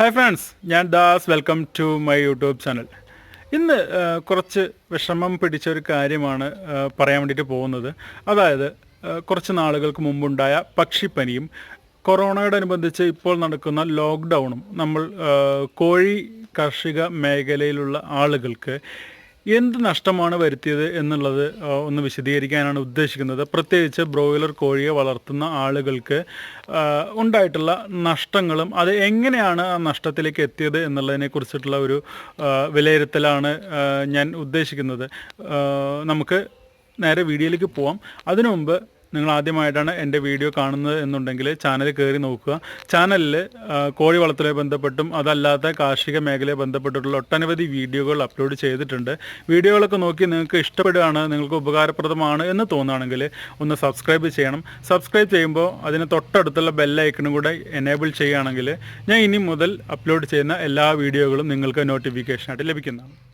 Hi friends ഞാൻ Das. Welcome to my YouTube channel ഇന്ന് കുറച്ച് വിഷമം പിടിച്ച ഒരു കാര്യമാണ് പറയാൻ വേണ്ടിയിട്ട് പോകുന്നത്. അതായത് കുറച്ച് നാളുകൾക്ക് മുമ്പുണ്ടായ പക്ഷിപ്പനിയും കൊറോണയോടനുബന്ധിച്ച് ഇപ്പോൾ നടക്കുന്ന ലോക്ക്ഡൗണും നമ്മൾ കോഴി കാർഷിക മേഖലയിലുള്ള ആളുകൾക്ക് എന്ത് നഷ്ടമാണ് വരുത്തിയത് എന്നുള്ളത് ഒന്ന് വിശദീകരിക്കാനാണ് ഉദ്ദേശിക്കുന്നത്. പ്രത്യേകിച്ച് ബ്രോയിലർ കോഴിയെ വളർത്തുന്ന ആളുകൾക്ക് ഉണ്ടായിട്ടുള്ള നഷ്ടങ്ങളും അത് എങ്ങനെയാണ് ആ നഷ്ടത്തിലേക്ക് എത്തിയത് എന്നുള്ളതിനെ കുറിച്ചിട്ടുള്ള ഒരു വിലയിരുത്തലാണ് ഞാൻ ഉദ്ദേശിക്കുന്നത്. നമുക്ക് നേരെ വീഡിയോയിലേക്ക് പോവാം. അതിനു മുമ്പ് നിങ്ങൾ ആദ്യമായിട്ടാണ് എന്റെ വീഡിയോ കാണുന്നത് എന്നുണ്ടെങ്കിൽ ചാനൽ കയറി നോക്കുക. ചാനലിൽ കോഴി വളർത്തലുമായി ബന്ധപ്പെട്ടും അതല്ലാത്ത കാർഷിക മേഖലയെ ബന്ധപ്പെട്ടിട്ടുള്ള ഒട്ടനവധി വീഡിയോകൾ അപ്ലോഡ് ചെയ്തിട്ടുണ്ട്. വീഡിയോകളൊക്കെ നോക്കി നിങ്ങൾക്ക് ഇഷ്ടപ്പെടുകയാണ് നിങ്ങൾക്ക് ഉപകാരപ്രദമാണ് എന്ന് തോന്നുകയാണെങ്കിൽ ഒന്ന് സബ്സ്ക്രൈബ് ചെയ്യണം. സബ്സ്ക്രൈബ് ചെയ്യുമ്പോൾ അതിന് തൊട്ടടുത്തുള്ള ബെല്ലൈക്കണും കൂടെ എനേബിൾ ചെയ്യുകയാണെങ്കിൽ ഞാൻ ഇനി മുതൽ അപ്ലോഡ് ചെയ്യുന്ന എല്ലാ വീഡിയോകളും നിങ്ങൾക്ക് നോട്ടിഫിക്കേഷനായിട്ട് ലഭിക്കുന്നതാണ്.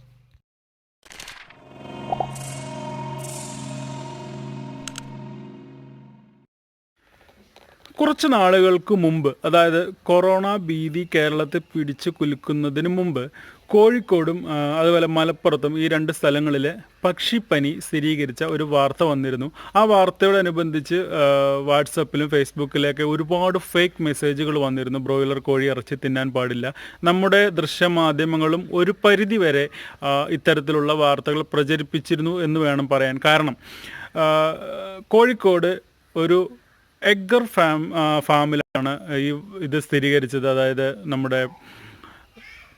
കുറച്ച് നാളുകൾക്ക് മുമ്പ് അതായത് കൊറോണ ഭീതി കേരളത്തെ പിടിച്ച് കുലുക്കുന്നതിന് മുമ്പ് കോഴിക്കോടും അതുപോലെ മലപ്പുറത്തും ഈ രണ്ട് സ്ഥലങ്ങളിലെ പക്ഷിപ്പനി സ്ഥിരീകരിച്ച ഒരു വാർത്ത വന്നിരുന്നു. ആ വാർത്തയോടനുബന്ധിച്ച് വാട്സപ്പിലും ഫേസ്ബുക്കിലൊക്കെ ഒരുപാട് ഫേക്ക് മെസ്സേജുകൾ വന്നിരുന്നു. ബ്രോയിലർ കോഴി ഇറച്ചി തിന്നാൻ പാടില്ല. നമ്മുടെ ദൃശ്യമാധ്യമങ്ങളും ഒരു പരിധിവരെ ഇത്തരത്തിലുള്ള വാർത്തകൾ പ്രചരിപ്പിച്ചിരുന്നു എന്ന് വേണം പറയാൻ. കാരണം കോഴിക്കോട് ഒരു എഗ്ഗർ ഫാം ഫാമിലാണ് ഈ ഇത് സ്ഥിരീകരിച്ചത്. അതായത് നമ്മുടെ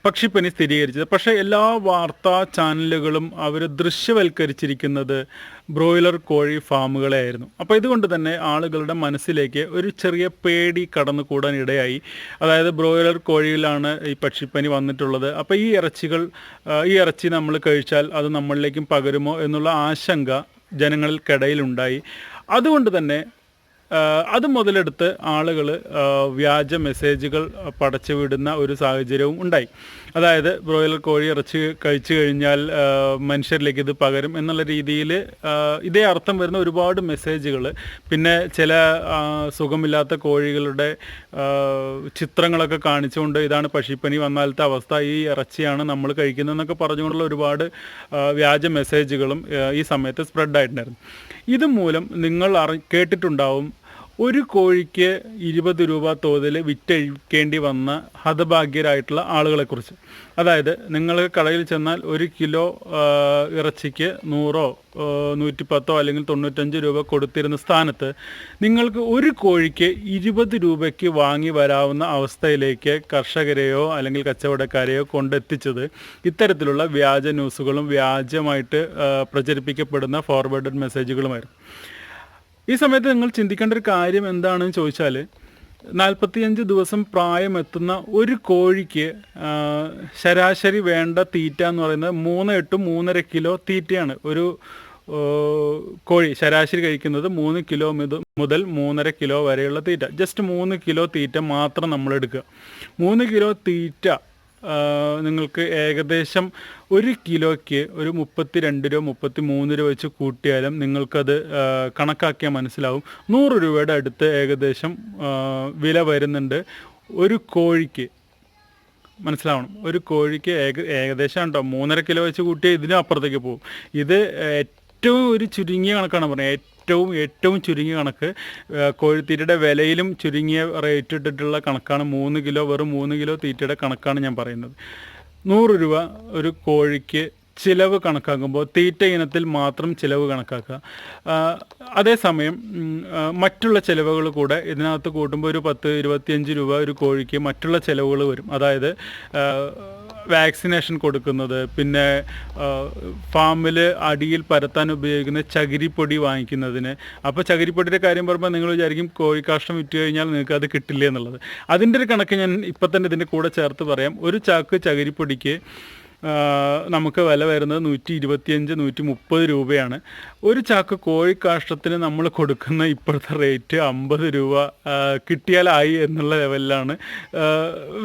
പക്ഷിപ്പനി സ്ഥിരീകരിച്ചത്. പക്ഷേ എല്ലാ വാർത്താ ചാനലുകളും അവർ ദൃശ്യവൽക്കരിച്ചിരിക്കുന്നത് ബ്രോയിലർ കോഴി ഫാമുകളെ ആയിരുന്നു അപ്പോൾ ഇതുകൊണ്ട് തന്നെ ആളുകളുടെ മനസ്സിലേക്ക് ഒരു ചെറിയ പേടി കടന്നുകൂടാൻ ഇടയായി. അതായത് ബ്രോയിലർ കോഴിയിലാണ് ഈ പക്ഷിപ്പനി വന്നിട്ടുള്ളത്. അപ്പോൾ ഈ ഇറച്ചികൾ ഈ ഇറച്ചി നമ്മൾ കഴിച്ചാൽ അത് നമ്മളിലേക്കും പകരുമോ എന്നുള്ള ആശങ്ക ജനങ്ങൾക്കിടയിലുണ്ടായി അതുകൊണ്ട് തന്നെ അത് മുതലെടുത്ത് ആളുകൾ വ്യാജ മെസ്സേജുകൾ പടച്ചു വിടുന്ന ഒരു സാഹചര്യവും ഉണ്ടായി. അതായത് ബ്രോയിലർ കോഴി ഇറച്ചി കഴിച്ചു കഴിഞ്ഞാൽ മനുഷ്യരിലേക്ക് ഇത് പകരും എന്നുള്ള രീതിയിൽ ഇതേ അർത്ഥം വരുന്ന ഒരുപാട് മെസ്സേജുകൾ പിന്നെ ചില സുഖമില്ലാത്ത കോഴികളുടെ ചിത്രങ്ങളൊക്കെ കാണിച്ചുകൊണ്ട് ഇതാണ് പക്ഷിപ്പനി വന്നാലത്തെ അവസ്ഥ ഈ ഇറച്ചിയാണ് നമ്മൾ കഴിക്കുന്നതെന്നൊക്കെ പറഞ്ഞുകൊണ്ടുള്ള ഒരുപാട് വ്യാജ മെസ്സേജുകളും ഈ സമയത്ത് സ്പ്രെഡ് ആയിട്ടുണ്ടായിരുന്നു ഇതുമൂലം നിങ്ങൾ കേട്ടിട്ടുണ്ടാവും ഒരു കോഴിക്ക് ഇരുപത് രൂപ തോതിൽ വിറ്റഴിക്കേണ്ടി വന്ന ഹതഭാഗ്യരായിട്ടുള്ള ആളുകളെക്കുറിച്ച്. അതായത് നിങ്ങൾ കടയിൽ ചെന്നാൽ ഒരു കിലോ ഇറച്ചിക്ക് നൂറോ നൂറ്റിപ്പത്തോ അല്ലെങ്കിൽ തൊണ്ണൂറ്റഞ്ച് രൂപ കൊടുത്തിരുന്ന സ്ഥാനത്ത് നിങ്ങൾക്ക് ഒരു കോഴിക്ക് ഇരുപത് രൂപയ്ക്ക് വാങ്ങി വരാവുന്ന അവസ്ഥയിലേക്ക് കർഷകരെയോ അല്ലെങ്കിൽ കച്ചവടക്കാരെയോ കൊണ്ടെത്തിച്ചത് ഇത്തരത്തിലുള്ള വ്യാജ ന്യൂസുകളും വ്യാജമായിട്ട് പ്രചരിപ്പിക്കപ്പെടുന്ന ഫോർവേഡഡ് മെസ്സേജുകളുമായിരുന്നു ഈ സമയത്ത് നിങ്ങൾ ചിന്തിക്കേണ്ട ഒരു കാര്യം എന്താണെന്ന് ചോദിച്ചാൽ നാൽപ്പത്തിയഞ്ച് ദിവസം പ്രായമെത്തുന്ന ഒരു കോഴിക്ക് ശരാശരി വേണ്ട തീറ്റ എന്ന് പറയുന്നത് മൂന്ന് എട്ട് മൂന്നര കിലോ തീറ്റയാണ്. ഒരു കോഴി ശരാശരി കഴിക്കുന്നത് മൂന്ന് കിലോ മുത- മുതൽ മൂന്നര കിലോ വരെയുള്ള തീറ്റ. ജസ്റ്റ് മൂന്ന് കിലോ തീറ്റ മാത്രം നമ്മൾ എടുക്കുക. മൂന്ന് കിലോ തീറ്റ നിങ്ങൾക്ക് ഏകദേശം ഒരു കിലോയ്ക്ക് ഒരു മുപ്പത്തി രണ്ട് രൂപ മുപ്പത്തി മൂന്ന് രൂപ വെച്ച് കൂട്ടിയാലും നിങ്ങൾക്കത് കണക്കാക്കിയാൽ മനസ്സിലാവും. നൂറ് രൂപയുടെ അടുത്ത് ഏകദേശം വില വരുന്നുണ്ട്. ഒരു കോഴിക്ക് മനസ്സിലാവണം. ഒരു കോഴിക്ക് ഏക ഏകദേശം ഉണ്ടോ? മൂന്നര കിലോ വെച്ച് കൂട്ടിയാൽ ഇതിനും അപ്പുറത്തേക്ക് പോകും. ഇത് ഏറ്റവും ഒരു ചുരുങ്ങിയ കണക്കാണ് പറയുന്നത് ഏറ്റവും ഏറ്റവും ചുരുങ്ങിയ കണക്ക് കോഴിത്തീറ്റയുടെ വിലയിലും ചുരുങ്ങിയ റേറ്റ് ഇട്ടിട്ടുള്ള കണക്കാണ് മൂന്ന് കിലോ വെറും മൂന്ന് കിലോ തീറ്റയുടെ കണക്കാണ് ഞാൻ പറയുന്നത്. നൂറ് രൂപ ഒരു കോഴിക്ക് ചിലവ് കണക്കാക്കുമ്പോൾ തീറ്റ ഇനത്തിൽ മാത്രം ചിലവ് കണക്കാക്കുക. അതേസമയം മറ്റുള്ള ചിലവുകൾ കൂടെ ഇതിനകത്ത് കൂട്ടുമ്പോൾ ഒരു പത്ത് ഇരുപത്തിയഞ്ച് രൂപ ഒരു കോഴിക്ക് മറ്റുള്ള ചിലവുകൾ വരും. അതായത് വാക്സിനേഷൻ കൊടുക്കുന്നത് പിന്നെ ഫാമിൽ അടിയിൽ പരത്താൻ ഉപയോഗിക്കുന്ന ചകിരിപ്പൊടി വാങ്ങിക്കുന്നതിന്. അപ്പോൾ ചകിരിപ്പൊടിയുടെ കാര്യം പറയുമ്പോൾ നിങ്ങൾ വിചാരിക്കും കോഴിക്കാഷ്ടം വിറ്റ് കഴിഞ്ഞാൽ നിങ്ങൾക്ക് അത് കിട്ടില്ല എന്നുള്ളത്. അതിന്റെ ഒരു കണക്ക് ഞാൻ ഇപ്പം തന്നെ ഇതിന്റെ കൂടെ ചേർത്ത് പറയാം. ഒരു ചാക്ക് ചകിരിപ്പൊടിക്ക് നമുക്ക് വില വരുന്നത് നൂറ്റി ഇരുപത്തിയഞ്ച് നൂറ്റി മുപ്പത് രൂപയാണ്. ഒരു ചാക്ക് കോഴിക്കാഷ്ടത്തിന് നമ്മൾ കൊടുക്കുന്ന ഇപ്പോഴത്തെ റേറ്റ് അമ്പത് രൂപ കിട്ടിയാലായി എന്നുള്ള ലെവലിലാണ്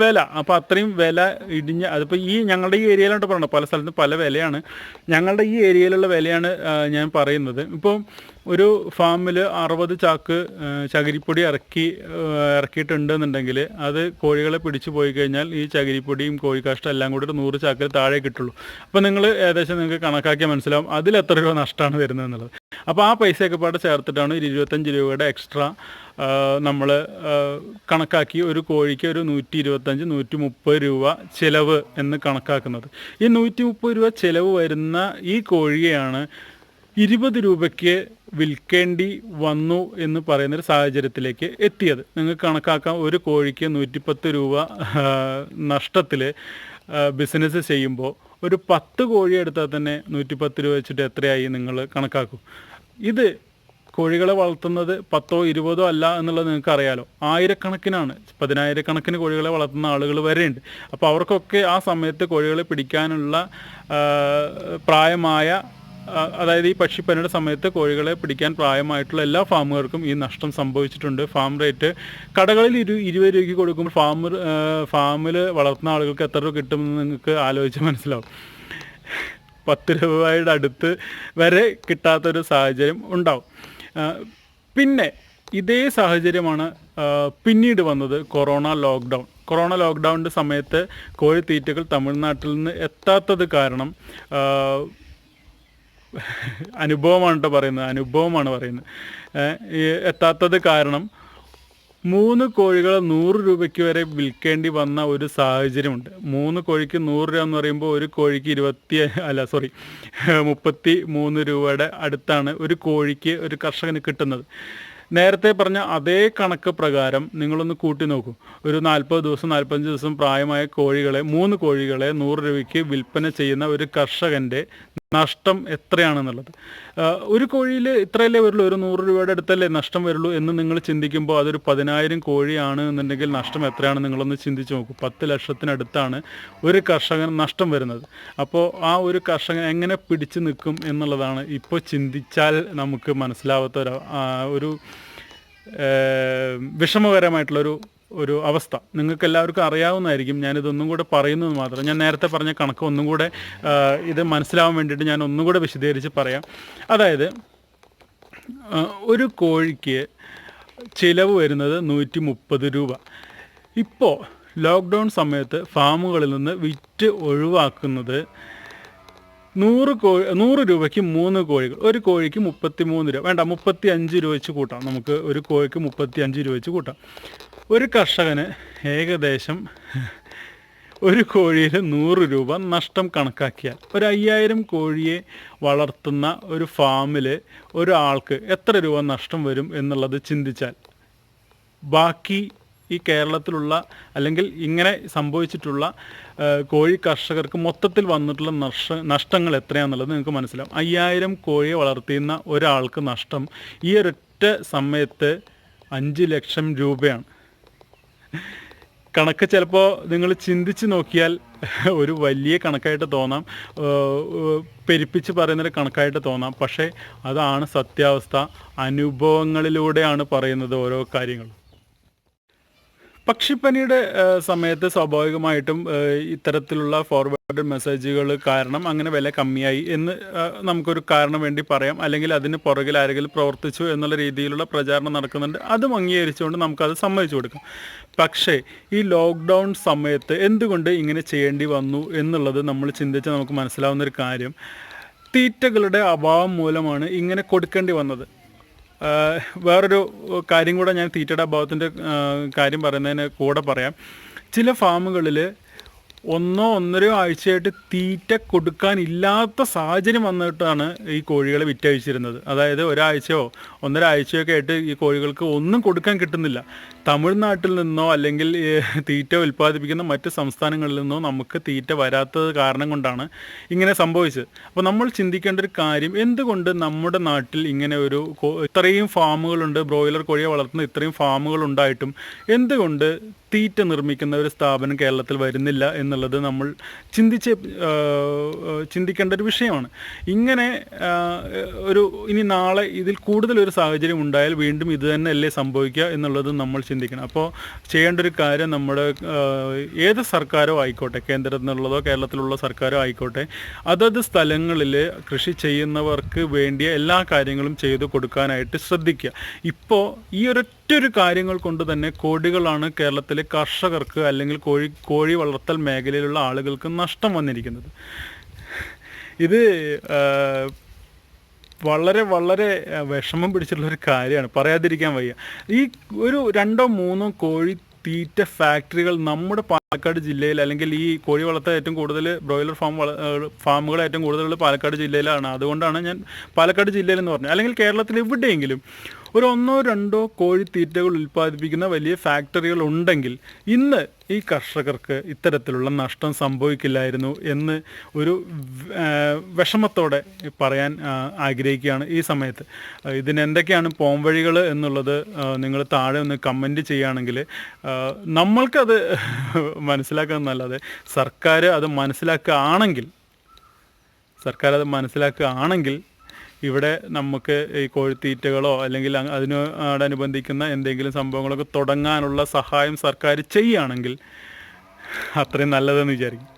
വില. അപ്പോൾ അത്രയും വില ഇടിഞ്ഞ അതിപ്പോൾ ഈ ഞങ്ങളുടെ ഈ ഏരിയയിലോട്ട് പറയണം പല സ്ഥലത്തും പല വിലയാണ്. ഞങ്ങളുടെ ഈ ഏരിയയിലുള്ള വിലയാണ് ഞാൻ പറയുന്നത്. ഇപ്പോൾ ഒരു ഫാമിൽ അറുപത് ചാക്ക് ചകിരിപ്പൊടി ഇറക്കി ഇറക്കിയിട്ടുണ്ടെന്നുണ്ടെങ്കിൽ അത് കോഴികളെ പിടിച്ചു പോയി കഴിഞ്ഞാൽ ഈ ചകിരിപ്പൊടിയും കോഴിക്കാഷ്ടം എല്ലാം കൂടി ഒരു നൂറ് ചാക്കിൽ താഴെ കിട്ടുള്ളൂ. അപ്പോൾ നിങ്ങൾ ഏകദേശം നിങ്ങൾക്ക് കണക്കാക്കിയാൽ മനസ്സിലാവും അതിൽ എത്ര രൂപ നഷ്ടമാണ് വരുന്നത് എന്നുള്ളത്. അപ്പോൾ ആ പൈസയൊക്കെ പാടെ ചേർത്തിട്ടാണ് ഒരു ഇരുപത്തഞ്ച് രൂപയുടെ എക്സ്ട്രാ നമ്മൾ കണക്കാക്കി ഒരു കോഴിക്ക് ഒരു നൂറ്റി ഇരുപത്തഞ്ച് നൂറ്റി മുപ്പത് രൂപ ചിലവ് എന്ന് കണക്കാക്കുന്നത്. ഈ നൂറ്റി മുപ്പത് രൂപ ചിലവ് വരുന്ന ഈ കോഴിയെയാണ് ഇരുപത് രൂപയ്ക്ക് വിൽക്കേണ്ടി വന്നു എന്ന് പറയുന്ന പറയുന്നൊരു സാഹചര്യത്തിലേക്ക് എത്തിയത്. നിങ്ങൾക്ക് കണക്കാക്കാം ഒരു കോഴിക്ക് നൂറ്റിപ്പത്ത് രൂപ നഷ്ടത്തിൽ ബിസിനസ് ചെയ്യുമ്പോൾ ഒരു പത്ത് കോഴി എടുത്താൽ തന്നെ നൂറ്റിപ്പത്ത് രൂപ വെച്ചിട്ട് എത്രയായി നിങ്ങൾ കണക്കാക്കും. ഇത് കോഴികളെ വളർത്തുന്നത് പത്തോ ഇരുപതോ അല്ല എന്നുള്ളത് നിങ്ങൾക്ക് അറിയാലോ. ആയിരക്കണക്കിനാണ് പതിനായിരക്കണക്കിന് കോഴികളെ വളർത്തുന്ന ആളുകൾ വരെയുണ്ട്. അപ്പോൾ അവർക്കൊക്കെ ആ സമയത്ത് കോഴികളെ പിടിക്കാനുള്ള പ്രായമായ അതായത് ഈ പക്ഷിപ്പനിയുടെ സമയത്ത് കോഴികളെ പിടിക്കാൻ പ്രായമായിട്ടുള്ള എല്ലാ ഫാമുകാർക്കും ഈ നഷ്ടം സംഭവിച്ചിട്ടുണ്ട്. ഫാം റേറ്റ് കടകളിൽ ഇരു ഇരുപത് രൂപയ്ക്ക് കൊടുക്കുമ്പോൾ ഫാമർ ഫാമിൽ വളർത്തുന്ന ആളുകൾക്ക് എത്ര രൂപ കിട്ടുമെന്ന് നിങ്ങൾക്ക് ആലോചിച്ച് മനസ്സിലാവും. പത്ത് രൂപയുടെ അടുത്ത് വരെ കിട്ടാത്തൊരു സാഹചര്യം ഉണ്ടാവും. പിന്നെ ഇതേ സാഹചര്യമാണ് പിന്നീട് വന്നത് കൊറോണ ലോക്ക്ഡൗൺ. കൊറോണ ലോക്ക്ഡൗണിന്റെ സമയത്ത് കോഴിത്തീറ്റകൾ തമിഴ്നാട്ടിൽ നിന്ന് എത്താത്തത് കാരണം അനുഭവമാണ് കേട്ടോ പറയുന്നത്. അനുഭവമാണ് പറയുന്നത്. എത്താത്തത് കാരണം മൂന്ന് കോഴികൾ നൂറ് രൂപയ്ക്ക് വരെ വിൽക്കേണ്ടി വന്ന ഒരു സാഹചര്യമുണ്ട്. മൂന്ന് കോഴിക്ക് നൂറ് രൂപ എന്ന് പറയുമ്പോൾ ഒരു കോഴിക്ക് ഇരുപത്തി അല്ല സോറി മുപ്പത്തി മൂന്ന് രൂപയുടെ അടുത്താണ് ഒരു കോഴിക്ക് ഒരു കർഷകന് കിട്ടുന്നത്. നേരത്തെ പറഞ്ഞ അതേ കണക്ക് പ്രകാരം നിങ്ങളൊന്ന് കൂട്ടി നോക്കൂ. ഒരു നാൽപ്പത് ദിവസം നാൽപ്പത്തഞ്ച് ദിവസം പ്രായമായ കോഴികളെ മൂന്ന് കോഴികളെ നൂറ് രൂപയ്ക്ക് വിൽപ്പന ചെയ്യുന്ന ഒരു കർഷകന്റെ നഷ്ടം എത്രയാണെന്നുള്ളത്. ഒരു കോഴിയിൽ ഇത്രയല്ലേ വരുള്ളൂ? ഒരു നൂറ് രൂപയുടെ അടുത്തല്ലേ നഷ്ടം വരുള്ളൂ എന്ന് നിങ്ങൾ ചിന്തിക്കുമ്പോൾ അതൊരു പതിനായിരം കോഴിയാണ് എന്നുണ്ടെങ്കിൽ നഷ്ടം എത്രയാണ് നിങ്ങളൊന്ന് ചിന്തിച്ച് നോക്കൂ. പത്ത് ലക്ഷത്തിനടുത്താണ് ഒരു കർഷകൻ നഷ്ടം വരുന്നത്. അപ്പോൾ ആ ഒരു കർഷകൻ എങ്ങനെ പിടിച്ചു നിൽക്കും എന്നുള്ളതാണ് ഇപ്പോൾ ചിന്തിച്ചാൽ നമുക്ക് മനസ്സിലാവാത്ത ഒരു ഒരു വിഷമകരമായിട്ടുള്ളൊരു ഒരു അവസ്ഥ. നിങ്ങൾക്ക് എല്ലാവർക്കും അറിയാവുന്നതായിരിക്കും ഞാനിതൊന്നും കൂടെ പറയുന്നത് മാത്രം. ഞാൻ നേരത്തെ പറഞ്ഞ കണക്ക് ഒന്നും കൂടെ ഇത് മനസ്സിലാവാൻ വേണ്ടിയിട്ട് ഞാൻ ഒന്നും കൂടെ വിശദീകരിച്ച് പറയാം. അതായത് ഒരു കോഴിക്ക് ചിലവ് വരുന്നത് നൂറ്റി മുപ്പത് രൂപ. ഇപ്പോൾ ലോക്ക്ഡൗൺ സമയത്ത് ഫാമുകളിൽ നിന്ന് വിറ്റ് ഒഴിവാക്കുന്നത് നൂറ് കോഴി നൂറ് രൂപയ്ക്ക് മൂന്ന് കോഴികൾ. ഒരു കോഴിക്ക് മുപ്പത്തി മൂന്ന് രൂപ. വേണ്ട മുപ്പത്തി അഞ്ച് രൂപ വെച്ച് കൂട്ടാം. നമുക്ക് ഒരു കോഴിക്ക് മുപ്പത്തി അഞ്ച് രൂപ വെച്ച് കൂട്ടാം. ഒരു കർഷകന് ഏകദേശം ഒരു കോഴിയിൽ നൂറ് രൂപ നഷ്ടം കണക്കാക്കിയാൽ ഒരു അയ്യായിരം കോഴിയെ വളർത്തുന്ന ഒരു ഫാമിൽ ഒരാൾക്ക് എത്ര രൂപ നഷ്ടം വരും എന്നുള്ളത് ചിന്തിച്ചാൽ ബാക്കി ഈ കേരളത്തിലുള്ള അല്ലെങ്കിൽ ഇങ്ങനെ സംഭവിച്ചിട്ടുള്ള കോഴി കർഷകർക്ക് മൊത്തത്തിൽ വന്നിട്ടുള്ള നഷ്ട നഷ്ടങ്ങൾ എത്രയാണെന്നുള്ളത് നിങ്ങൾക്ക് മനസ്സിലാവും. അയ്യായിരം കോഴിയെ വളർത്തുന്ന ഒരാൾക്ക് നഷ്ടം ഈ ഒരൊറ്റ സമയത്ത് അഞ്ച് ലക്ഷം രൂപയാണ്. കണക്ക് ചിലപ്പോൾ നിങ്ങൾ ചിന്തിച്ച് നോക്കിയാൽ ഒരു വലിയ കണക്കായിട്ട് തോന്നാം. പെരുപ്പിച്ച് പറയുന്നൊരു കണക്കായിട്ട് തോന്നാം. പക്ഷേ അതാണ് സത്യാവസ്ഥ. അനുഭവങ്ങളിലൂടെയാണ് പറയുന്നത് ഓരോ കാര്യങ്ങളും. പക്ഷിപ്പനിയുടെ സമയത്ത് സ്വാഭാവികമായിട്ടും ഇത്തരത്തിലുള്ള ഫോർവേഡ് മെസ്സേജുകൾ കാരണം അങ്ങനെ വില കമ്മിയായി എന്ന് നമുക്കൊരു കാരണം വേണ്ടി പറയാം. അല്ലെങ്കിൽ അതിന് പുറകിൽ ആരെങ്കിലും പ്രവർത്തിച്ചു എന്നുള്ള രീതിയിലുള്ള പ്രചാരണം നടക്കുന്നുണ്ട്. അതും അംഗീകരിച്ചുകൊണ്ട് നമുക്കത് സമ്മതിച്ചു കൊടുക്കാം. പക്ഷേ ഈ ലോക്ക്ഡൗൺ സമയത്ത് എന്തുകൊണ്ട് ഇങ്ങനെ ചെയ്യേണ്ടി വന്നു എന്നുള്ളത് നമ്മൾ ചിന്തിച്ച് നമുക്ക് മനസ്സിലാവുന്ന ഒരു കാര്യം തീറ്റകളുടെ അഭാവം മൂലമാണ് ഇങ്ങനെ കൊടുക്കേണ്ടി വന്നത്. വേറൊരു കാര്യം കൂടെ ഞാൻ തീറ്റയുടെ അഭാവത്തിന്റെ കാര്യം പറയുന്നതിന് കൂടെ പറയാം. ചില ഫാമുകളിൽ ഒന്നോ ഒന്നരയോ ആഴ്ചയായിട്ട് തീറ്റ കൊടുക്കാനില്ലാത്ത സാഹചര്യം വന്നിട്ടാണ് ഈ കോഴികളെ വിറ്റഴിച്ചിരുന്നത്. അതായത് ഒരാഴ്ചയോ ഒന്നര ആഴ്ചയൊക്കെ ആയിട്ട് ഈ കോഴികൾക്ക് ഒന്നും കൊടുക്കാൻ കിട്ടുന്നില്ല. തമിഴ്നാട്ടിൽ നിന്നോ അല്ലെങ്കിൽ തീറ്റ ഉൽപ്പാദിപ്പിക്കുന്ന മറ്റ് സംസ്ഥാനങ്ങളിൽ നിന്നോ നമുക്ക് തീറ്റ വരാത്തത് കാരണം കൊണ്ടാണ് ഇങ്ങനെ സംഭവിച്ചത്. അപ്പോൾ നമ്മൾ ചിന്തിക്കേണ്ട ഒരു കാര്യം എന്തുകൊണ്ട് നമ്മുടെ നാട്ടിൽ ഇങ്ങനെ ഒരു ഇത്രയും ഫാമുകളുണ്ട് ബ്രോയിലർ കോഴിയെ വളർത്തുന്ന ഇത്രയും ഫാമുകൾ ഉണ്ടായിട്ടും എന്തുകൊണ്ട് തീറ്റ നിർമ്മിക്കുന്ന ഒരു സ്ഥാപനം കേരളത്തിൽ വരുന്നില്ല എന്നുള്ളത് നമ്മൾ ചിന്തിച്ച് ചിന്തിക്കേണ്ട ഒരു വിഷയമാണ്. ഇങ്ങനെ ഒരു ഇനി നാളെ ഇതിൽ കൂടുതൽ ഒരു സാഹചര്യം ഉണ്ടായാൽ വീണ്ടും ഇത് തന്നെയല്ലേ സംഭവിക്കുക എന്നുള്ളത് നമ്മൾ ചിന്തിക്കണം. അപ്പോൾ ചെയ്യേണ്ട ഒരു കാര്യം നമ്മുടെ ഏത് സർക്കാരോ ആയിക്കോട്ടെ കേന്ദ്രത്തിൽ നിന്നുള്ളതോ കേരളത്തിലുള്ള സർക്കാരോ ആയിക്കോട്ടെ അതത് സ്ഥലങ്ങളിൽ കൃഷി ചെയ്യുന്നവർക്ക് വേണ്ടിയ എല്ലാ കാര്യങ്ങളും ചെയ്തു കൊടുക്കാനായിട്ട് ശ്രദ്ധിക്കുക. ഇപ്പോൾ ഈ ഒരൊറ്റൊരു കാര്യങ്ങൾ കൊണ്ട് തന്നെ കോടികളാണ് കേരളത്തിലെ കർഷകർക്ക് അല്ലെങ്കിൽ കോഴി കോഴി വളർത്തൽ മേഖലയിലുള്ള ആളുകൾക്ക് നഷ്ടം വന്നിരിക്കുന്നത്. ഇത് വളരെ വളരെ വിഷമം പിടിച്ചിട്ടുള്ള ഒരു കാര്യമാണ്. പറയാതിരിക്കാൻ വയ്യ. ഈ ഒരു രണ്ടോ മൂന്നോ കോഴി തീറ്റ ഫാക്ടറികൾ നമ്മുടെ പാലക്കാട് ജില്ലയിൽ അല്ലെങ്കിൽ ഈ കോഴി വളർത്ത ഏറ്റവും കൂടുതൽ ബ്രോയിലർ ഫാം വള ഫാമുകൾ ഏറ്റവും കൂടുതലുള്ള പാലക്കാട് ജില്ലയിലാണ്. അതുകൊണ്ടാണ് ഞാൻ പാലക്കാട് ജില്ലയിൽ എന്ന് പറഞ്ഞത്. അല്ലെങ്കിൽ കേരളത്തിൽ എവിടെയെങ്കിലും ഒരു ഒന്നോ രണ്ടോ കോഴി തീറ്റകൾ ഉൽപ്പാദിപ്പിക്കുന്ന വലിയ ഫാക്ടറികൾ ഉണ്ടെങ്കിൽ ഇന്ന് ഈ കർഷകർക്ക് ഇത്തരത്തിലുള്ള നഷ്ടം സംഭവിക്കില്ലായിരുന്നു എന്ന് ഒരു വിഷമത്തോടെ പറയാൻ ആഗ്രഹിക്കുകയാണ് ഈ സമയത്ത്. ഇതിന് എന്തൊക്കെയാണ് പോംവഴികൾ എന്നുള്ളത് നിങ്ങൾ താഴെ ഒന്ന് കമന്റ് ചെയ്യുകയാണെങ്കിൽ നമ്മൾക്കത് മനസ്സിലാക്കാമെന്നല്ലാതെ സർക്കാർ അത് മനസ്സിലാക്കുകയാണെങ്കിൽ സർക്കാർ അത് മനസ്സിലാക്കുകയാണെങ്കിൽ ഇവിടെ നമുക്ക് ഈ കോഴിത്തീറ്റകളോ അല്ലെങ്കിൽ അതിനോടനുബന്ധിക്കുന്ന എന്തെങ്കിലും സംഭവങ്ങളൊക്കെ തുടങ്ങാനുള്ള സഹായം സർക്കാർ ചെയ്യുകയാണെങ്കിൽ അത്രയും നല്ലതെന്ന് വിചാരിക്കും.